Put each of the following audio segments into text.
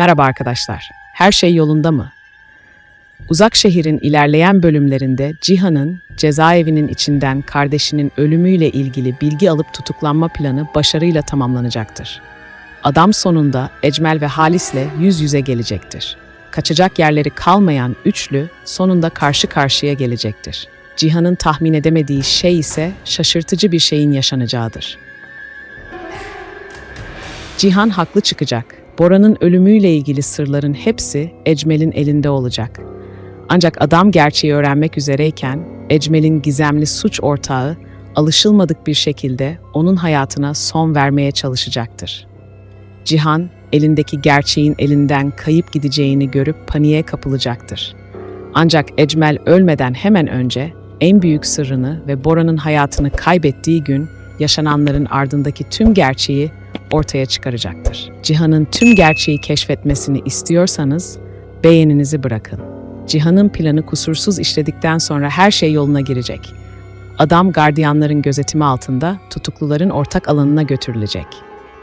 Merhaba arkadaşlar. Her şey yolunda mı? Uzak şehrin ilerleyen bölümlerinde Cihan'ın cezaevinin içinden kardeşinin ölümüyle ilgili bilgi alıp tutuklanma planı başarıyla tamamlanacaktır. Adam sonunda Ecmel ve Halis'le yüz yüze gelecektir. Kaçacak yerleri kalmayan üçlü sonunda karşı karşıya gelecektir. Cihan'ın tahmin edemediği şey ise şaşırtıcı bir şeyin yaşanacağıdır. Cihan haklı çıkacak. Bora'nın ölümüyle ilgili sırların hepsi Ecmel'in elinde olacak. Ancak adam gerçeği öğrenmek üzereyken Ecmel'in gizemli suç ortağı alışılmadık bir şekilde onun hayatına son vermeye çalışacaktır. Cihan elindeki gerçeğin elinden kayıp gideceğini görüp paniğe kapılacaktır. Ancak Ecmel ölmeden hemen önce en büyük sırrını ve Bora'nın hayatını kaybettiği gün yaşananların ardındaki tüm gerçeği ortaya çıkaracaktır. Cihan'ın tüm gerçeği keşfetmesini istiyorsanız beğeninizi bırakın. Cihan'ın planı kusursuz işledikten sonra her şey yoluna girecek. Adam gardiyanların gözetimi altında tutukluların ortak alanına götürülecek.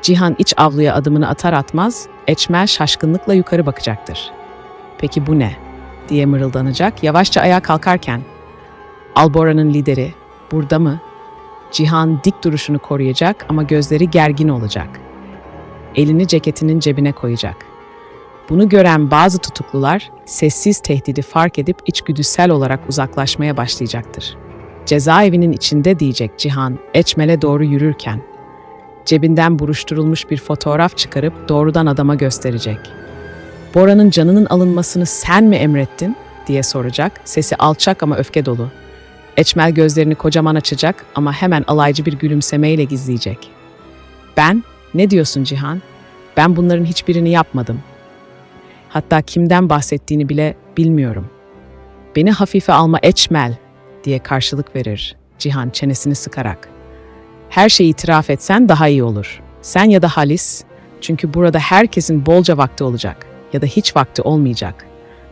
Cihan iç avluya adımını atar atmaz, Eçmel şaşkınlıkla yukarı bakacaktır. Peki bu ne? diye mırıldanacak yavaşça ayağa kalkarken. Albora'nın lideri burada mı? Cihan dik duruşunu koruyacak ama gözleri gergin olacak. Elini ceketinin cebine koyacak. Bunu gören bazı tutuklular sessiz tehdidi fark edip içgüdüsel olarak uzaklaşmaya başlayacaktır. Cezaevinin içinde diyecek Cihan, Eçmel'e doğru yürürken, cebinden buruşturulmuş bir fotoğraf çıkarıp doğrudan adama gösterecek. Bora'nın canının alınmasını sen mi emrettin diye soracak, sesi alçak ama öfke dolu. Eçmel gözlerini kocaman açacak ama hemen alaycı bir gülümsemeyle gizleyecek. Ben, ne diyorsun Cihan? Ben bunların hiçbirini yapmadım. Hatta kimden bahsettiğini bile bilmiyorum. Beni hafife alma Eçmel diye karşılık verir Cihan çenesini sıkarak. Her şeyi itiraf etsen daha iyi olur. Sen ya da Halis, çünkü burada herkesin bolca vakti olacak ya da hiç vakti olmayacak.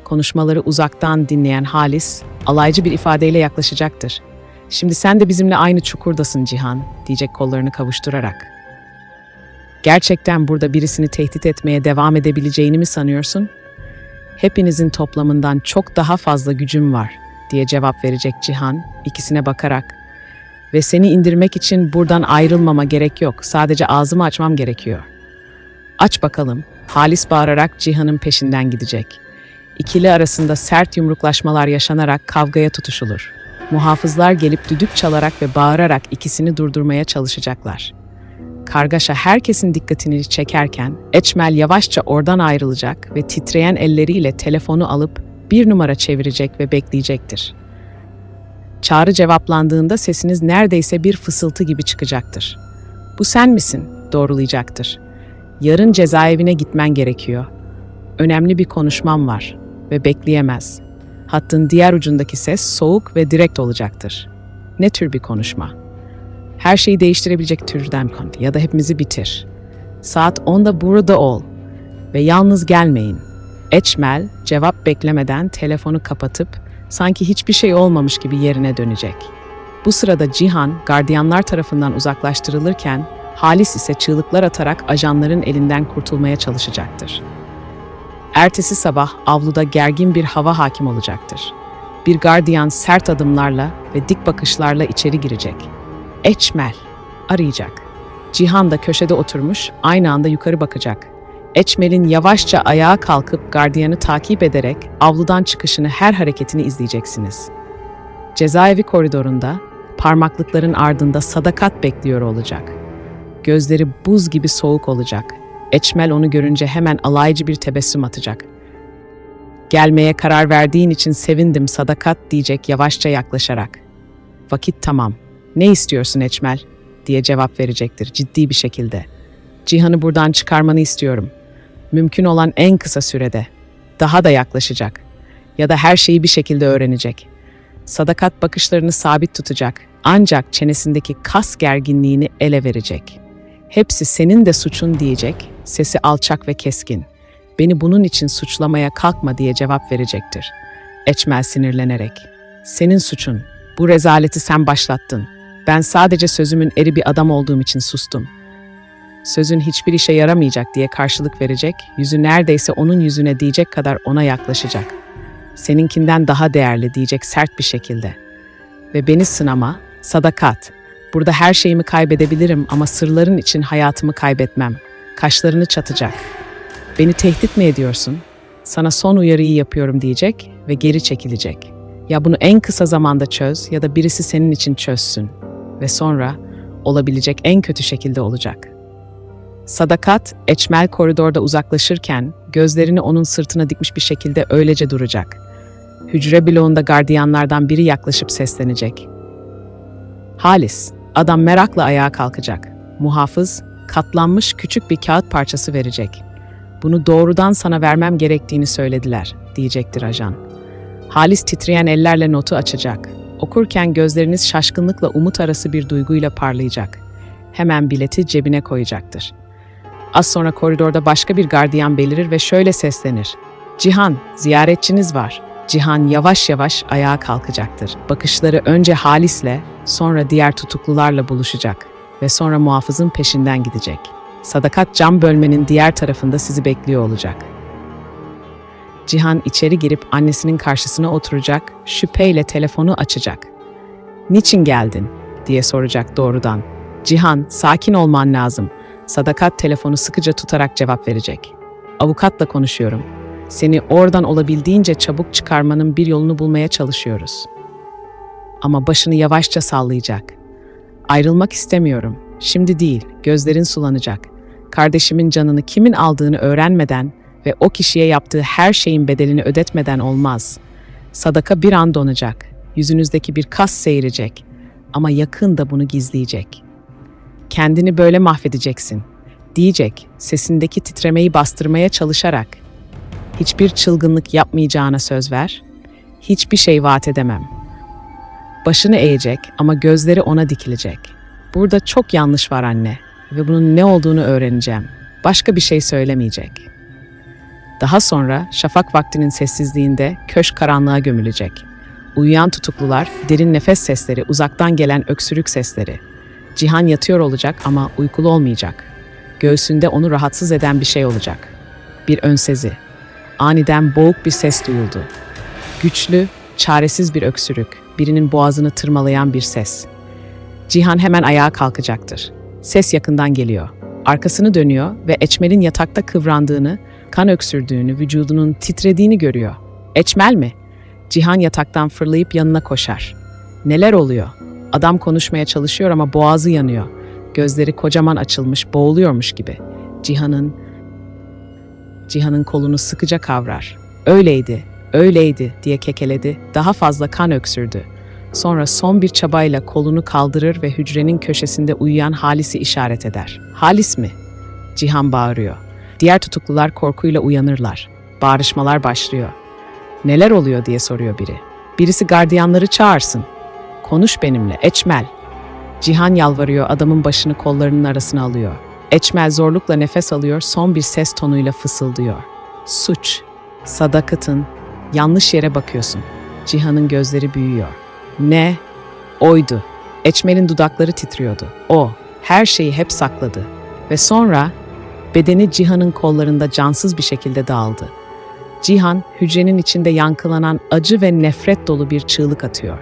Konuşmaları uzaktan dinleyen Halis, alaycı bir ifadeyle yaklaşacaktır. Şimdi sen de bizimle aynı çukurdasın Cihan, diyecek kollarını kavuşturarak. Gerçekten burada birisini tehdit etmeye devam edebileceğini mi sanıyorsun? Hepinizin toplamından çok daha fazla gücüm var, diye cevap verecek Cihan, ikisine bakarak. Ve seni indirmek için buradan ayrılmama gerek yok, sadece ağzımı açmam gerekiyor. Aç bakalım, Halis bağırarak Cihan'ın peşinden gidecek. İkili arasında sert yumruklaşmalar yaşanarak kavgaya tutuşulur. Muhafızlar gelip düdük çalarak ve bağırarak ikisini durdurmaya çalışacaklar. Kargaşa herkesin dikkatini çekerken Eçmel yavaşça oradan ayrılacak ve titreyen elleriyle telefonu alıp bir numara çevirecek ve bekleyecektir. Çağrı cevaplandığında sesiniz neredeyse bir fısıltı gibi çıkacaktır. Bu sen misin? doğrulayacaktır. Yarın cezaevine gitmen gerekiyor. Önemli bir konuşmam var ve bekleyemez. Hattın diğer ucundaki ses soğuk ve direkt olacaktır. Ne tür bir konuşma? Her şeyi değiştirebilecek türden konu ya da hepimizi bitir. Saat 10'da burada ol ve yalnız gelmeyin. Eçmel cevap beklemeden telefonu kapatıp sanki hiçbir şey olmamış gibi yerine dönecek. Bu sırada Cihan gardiyanlar tarafından uzaklaştırılırken Halis ise çığlıklar atarak ajanların elinden kurtulmaya çalışacaktır. Ertesi sabah avluda gergin bir hava hakim olacaktır. Bir gardiyan sert adımlarla ve dik bakışlarla içeri girecek. Eçmel arayacak. Cihan da köşede oturmuş aynı anda yukarı bakacak. Eçmel'in yavaşça ayağa kalkıp gardiyanı takip ederek avludan çıkışını her hareketini izleyeceksiniz. Cezaevi koridorunda parmaklıkların ardında sadakat bekliyor olacak. Gözleri buz gibi soğuk olacak. Eçmel onu görünce hemen alaycı bir tebessüm atacak. Gelmeye karar verdiğin için sevindim sadakat diyecek yavaşça yaklaşarak. Vakit tamam. Ne istiyorsun Eçmel? diye cevap verecektir ciddi bir şekilde. Cihan'ı buradan çıkarmanı istiyorum. Mümkün olan en kısa sürede. Daha da yaklaşacak. Ya da her şeyi bir şekilde öğrenecek. Sadakat bakışlarını sabit tutacak. Ancak çenesindeki kas gerginliğini ele verecek. Hepsi senin de suçun diyecek. Sesi alçak ve keskin. Beni bunun için suçlamaya kalkma diye cevap verecektir. Eçmel sinirlenerek. Senin suçun. Bu rezaleti sen başlattın. Ben sadece sözümün eri bir adam olduğum için sustum. Sözün hiçbir işe yaramayacak diye karşılık verecek, yüzü neredeyse onun yüzüne diyecek kadar ona yaklaşacak. Seninkinden daha değerli diyecek sert bir şekilde. Ve beni sınama, sadakat. Burada her şeyimi kaybedebilirim ama sırların için hayatımı kaybetmem. Kaşlarını çatacak. Beni tehdit mi ediyorsun? Sana son uyarıyı yapıyorum diyecek ve geri çekilecek. Ya bunu en kısa zamanda çöz ya da birisi senin için çözsün. Ve sonra olabilecek en kötü şekilde olacak. Sadakat, Eçmel koridorda uzaklaşırken gözlerini onun sırtına dikmiş bir şekilde öylece duracak. Hücre bloğunda gardiyanlardan biri yaklaşıp seslenecek. Halis, adam merakla ayağa kalkacak. Muhafız, katlanmış küçük bir kağıt parçası verecek. Bunu doğrudan sana vermem gerektiğini söylediler, diyecektir ajan. Halis titreyen ellerle notu açacak. Okurken gözleriniz şaşkınlıkla umut arası bir duyguyla parlayacak. Hemen bileti cebine koyacaktır. Az sonra koridorda başka bir gardiyan belirir ve şöyle seslenir. Cihan, ziyaretçiniz var. Cihan yavaş yavaş ayağa kalkacaktır. Bakışları önce Halis'le, sonra diğer tutuklularla buluşacak ve sonra muhafızın peşinden gidecek. Sadakat cam bölmenin diğer tarafında sizi bekliyor olacak. Cihan içeri girip annesinin karşısına oturacak, şüpheyle telefonu açacak. "Niçin geldin?" diye soracak doğrudan. Cihan, sakin olman lazım. Sadakat telefonu sıkıca tutarak cevap verecek. Avukatla konuşuyorum. Seni oradan olabildiğince çabuk çıkarmanın bir yolunu bulmaya çalışıyoruz. Ama başını yavaşça sallayacak. Ayrılmak istemiyorum. Şimdi değil, gözlerin sulanacak. Kardeşimin canını kimin aldığını öğrenmeden ve o kişiye yaptığı her şeyin bedelini ödetmeden olmaz. Sadaka bir an donacak. Yüzünüzdeki bir kas seyrecek. Ama yakında bunu gizleyecek. Kendini böyle mahvedeceksin. Diyecek, sesindeki titremeyi bastırmaya çalışarak. Hiçbir çılgınlık yapmayacağına söz ver. Hiçbir şey vaat edemem. Başını eğecek ama gözleri ona dikilecek. Burada çok yanlış var anne ve bunun ne olduğunu öğreneceğim. Başka bir şey söylemeyecek. Daha sonra şafak vaktinin sessizliğinde köşk karanlığa gömülecek. Uyuyan tutuklular, derin nefes sesleri, uzaktan gelen öksürük sesleri. Cihan yatıyor olacak ama uykulu olmayacak. Göğsünde onu rahatsız eden bir şey olacak. Bir önsezi. Aniden boğuk bir ses duyuldu. Güçlü, çaresiz bir öksürük, birinin boğazını tırmalayan bir ses. Cihan hemen ayağa kalkacaktır. Ses yakından geliyor. Arkasını dönüyor ve Eçmel'in yatakta kıvrandığını, kan öksürdüğünü, vücudunun titrediğini görüyor. Eçmel mi? Cihan yataktan fırlayıp yanına koşar. Neler oluyor? Adam konuşmaya çalışıyor ama boğazı yanıyor. Gözleri kocaman açılmış, boğuluyormuş gibi. Cihan'ın Cihan'ın kolunu sıkıca kavrar. Öyleydi, öyleydi diye kekeledi. Daha fazla kan öksürdü. Sonra son bir çabayla kolunu kaldırır ve hücrenin köşesinde uyuyan Halis'i işaret eder. Halis mi? Cihan bağırıyor. Diğer tutuklular korkuyla uyanırlar. Bağrışmalar başlıyor. Neler oluyor diye soruyor biri. Birisi gardiyanları çağırsın. Konuş benimle, Eçmel. Cihan yalvarıyor, adamın başını kollarının arasına alıyor. Eçmel zorlukla nefes alıyor, son bir ses tonuyla fısıldıyor. Suç, sadakatın, yanlış yere bakıyorsun. Cihan'ın gözleri büyüyor. Ne? Oydu. Eçmel'in dudakları titriyordu. O, her şeyi hep sakladı. Ve sonra bedeni Cihan'ın kollarında cansız bir şekilde dağıldı. Cihan, hücrenin içinde yankılanan acı ve nefret dolu bir çığlık atıyor.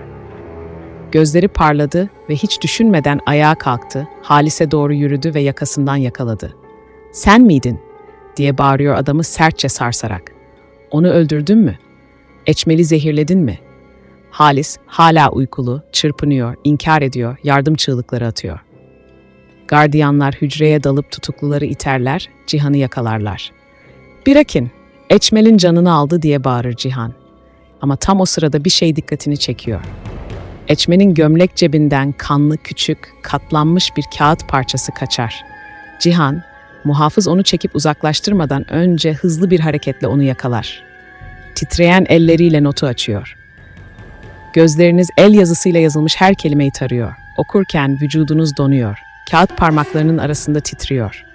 Gözleri parladı ve hiç düşünmeden ayağa kalktı, Halis'e doğru yürüdü ve yakasından yakaladı. "Sen miydin?" diye bağırıyor adamı sertçe sarsarak. "Onu öldürdün mü? Eçmeli zehirledin mi?" Halis hala uykulu, çırpınıyor, inkar ediyor, yardım çığlıkları atıyor. Gardiyanlar hücreye dalıp tutukluları iterler, Cihan'ı yakalarlar. "Bırakın, Eçmel'in canını aldı." diye bağırır Cihan. Ama tam o sırada bir şey dikkatini çekiyor. Eçmenin gömlek cebinden kanlı küçük, katlanmış bir kağıt parçası kaçar. Cihan, muhafız onu çekip uzaklaştırmadan önce hızlı bir hareketle onu yakalar. Titreyen elleriyle notu açıyor. Gözleriniz el yazısıyla yazılmış her kelimeyi tarıyor. Okurken vücudunuz donuyor. Kağıt parmaklarının arasında titriyor.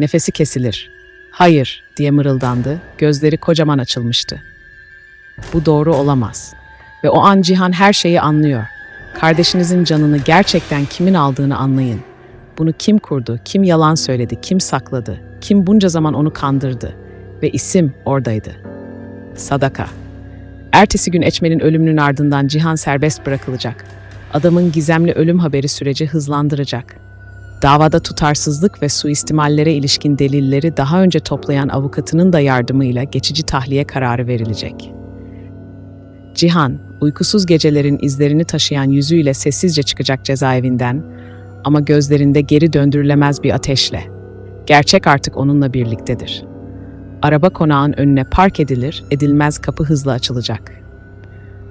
Nefesi kesilir. Hayır diye mırıldandı. Gözleri kocaman açılmıştı. Bu doğru olamaz. Ve o an Cihan her şeyi anlıyor. Kardeşinizin canını gerçekten kimin aldığını anlayın. Bunu kim kurdu, kim yalan söyledi, kim sakladı, kim bunca zaman onu kandırdı ve isim oradaydı. Sadaka. Ertesi gün Eçmel'in ölümünün ardından Cihan serbest bırakılacak. Adamın gizemli ölüm haberi süreci hızlandıracak. Davada tutarsızlık ve suistimallere ilişkin delilleri daha önce toplayan avukatının da yardımıyla geçici tahliye kararı verilecek. Cihan, uykusuz gecelerin izlerini taşıyan yüzüyle sessizce çıkacak cezaevinden ama gözlerinde geri döndürülemez bir ateşle. Gerçek artık onunla birliktedir. Araba konağın önüne park edilir, edilmez kapı hızla açılacak.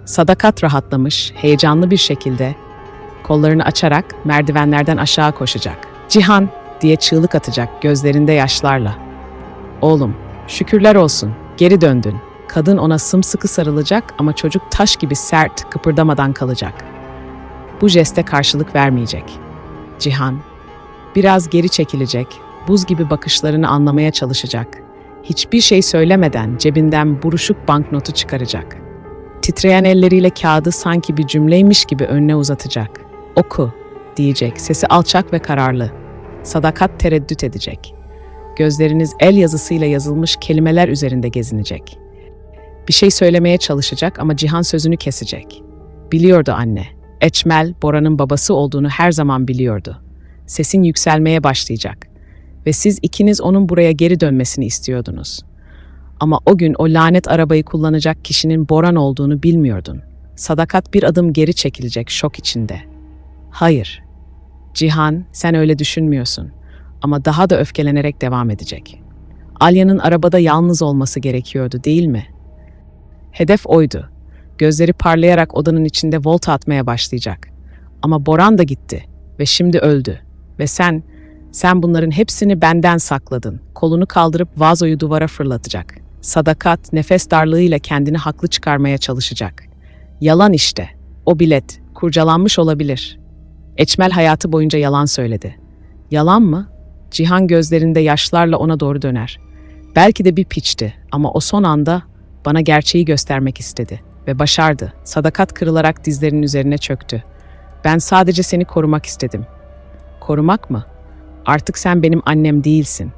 Sadakat rahatlamış, heyecanlı bir şekilde kollarını açarak merdivenlerden aşağı koşacak. Cihan diye çığlık atacak gözlerinde yaşlarla. Oğlum, şükürler olsun, geri döndün. Kadın ona sımsıkı sarılacak ama çocuk taş gibi sert, kıpırdamadan kalacak. Bu jeste karşılık vermeyecek. Cihan, biraz geri çekilecek, buz gibi bakışlarını anlamaya çalışacak. Hiçbir şey söylemeden cebinden buruşuk banknotu çıkaracak. Titreyen elleriyle kağıdı sanki bir cümleymiş gibi önüne uzatacak. Oku, diyecek, sesi alçak ve kararlı. Sadakat tereddüt edecek. Gözleriniz el yazısıyla yazılmış kelimeler üzerinde gezinecek. Bir şey söylemeye çalışacak ama Cihan sözünü kesecek. Biliyordu anne. Eçmel, Bora'nın babası olduğunu her zaman biliyordu. Sesin yükselmeye başlayacak. Ve siz ikiniz onun buraya geri dönmesini istiyordunuz. Ama o gün o lanet arabayı kullanacak kişinin Boran olduğunu bilmiyordun. Sadakat bir adım geri çekilecek şok içinde. Hayır. Cihan, sen öyle düşünmüyorsun. Ama daha da öfkelenerek devam edecek. Alya'nın arabada yalnız olması gerekiyordu, değil mi? Hedef oydu. Gözleri parlayarak odanın içinde volta atmaya başlayacak. Ama Boran da gitti ve şimdi öldü. Ve sen, sen bunların hepsini benden sakladın. Kolunu kaldırıp vazoyu duvara fırlatacak. Sadakat nefes darlığıyla kendini haklı çıkarmaya çalışacak. Yalan işte. O bilet kurcalanmış olabilir. Eçmel hayatı boyunca yalan söyledi. Yalan mı? Cihan gözlerinde yaşlarla ona doğru döner. Belki de bir piçti ama o son anda bana gerçeği göstermek istedi ve başardı. Sadakat kırılarak dizlerinin üzerine çöktü. Ben sadece seni korumak istedim. Korumak mı? Artık sen benim annem değilsin.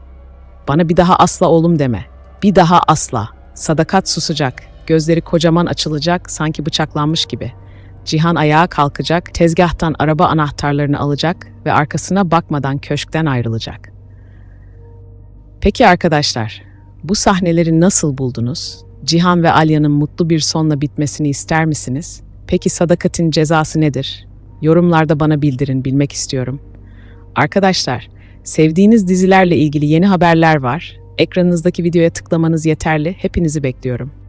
Bana bir daha asla oğlum deme. Bir daha asla. Sadakat susacak. Gözleri kocaman açılacak, sanki bıçaklanmış gibi. Cihan ayağa kalkacak, tezgahtan araba anahtarlarını alacak ve arkasına bakmadan köşkten ayrılacak. Peki arkadaşlar, bu sahneleri nasıl buldunuz? Cihan ve Alya'nın mutlu bir sonla bitmesini ister misiniz? Peki Sadakat'in cezası nedir? Yorumlarda bana bildirin, bilmek istiyorum. Arkadaşlar, sevdiğiniz dizilerle ilgili yeni haberler var. Ekranınızdaki videoya tıklamanız yeterli. Hepinizi bekliyorum.